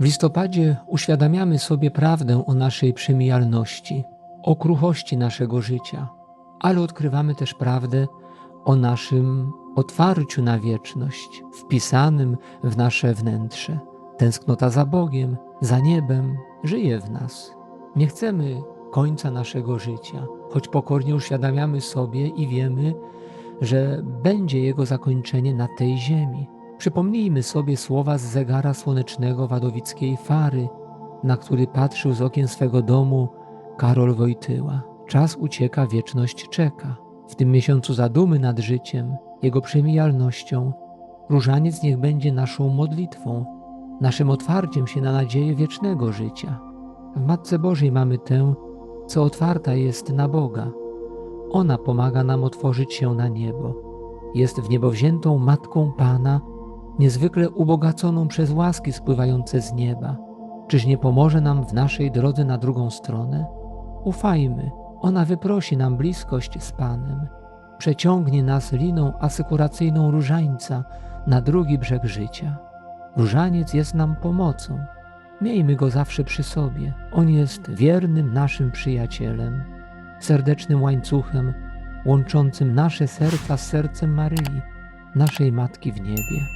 W listopadzie uświadamiamy sobie prawdę o naszej przemijalności, o kruchości naszego życia, ale odkrywamy też prawdę o naszym otwarciu na wieczność, wpisanym w nasze wnętrze. Tęsknota za Bogiem, za niebem żyje w nas. Nie chcemy końca naszego życia, choć pokornie uświadamiamy sobie i wiemy, że będzie jego zakończenie na tej ziemi. Przypomnijmy sobie słowa z zegara słonecznego wadowickiej Fary, na który patrzył z okien swego domu Karol Wojtyła. Czas ucieka, wieczność czeka. W tym miesiącu zadumy nad życiem, jego przemijalnością, różaniec niech będzie naszą modlitwą, naszym otwarciem się na nadzieję wiecznego życia. W Matce Bożej mamy tę, co otwarta jest na Boga. Ona pomaga nam otworzyć się na niebo. Jest w niebo wziętą Matką Pana, niezwykle ubogaconą przez łaski spływające z nieba. Czyż nie pomoże nam w naszej drodze na drugą stronę? Ufajmy, ona wyprosi nam bliskość z Panem. Przeciągnie nas liną asykuracyjną różańca na drugi brzeg życia. Różaniec jest nam pomocą. Miejmy go zawsze przy sobie. On jest wiernym naszym przyjacielem, serdecznym łańcuchem łączącym nasze serca z sercem Maryi, naszej Matki w niebie.